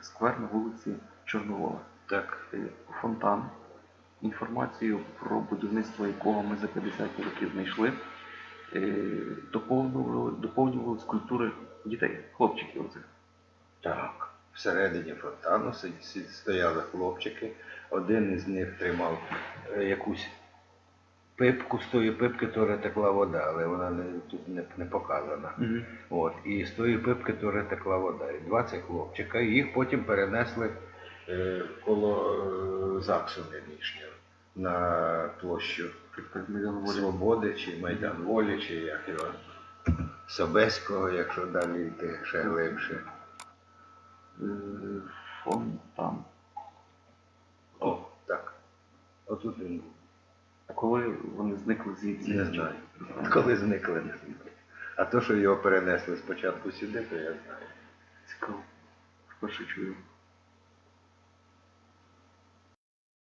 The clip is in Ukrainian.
сквер на вулиці Чорновола. Так. Фонтан, інформацію про будівництво якого ми за 50 років знайшли, е, доповнювали, доповнювали скульптури дітей, хлопчиків оцих. Так. Всередині фонтану стояли хлопчики. Один із них тримав е, якусь пипку, з тої пипки теж текла вода, але вона не, тут не, не показана. От, і з тої пипки теж текла вода. І два цих хлопчика, і їх потім перенесли е, коло е, ЗАГСу нинішнього на площу. Свободи чи Майдан Волі, чи як його Собеського, якщо далі йти ще глибше. Е, Фонтан. О, так. Отут він був. А коли вони зникли звідси? Не знаю. Коли зникли, не знаю. А то, що його перенесли спочатку сюди, то я знаю. Цікаво. Вперше чую.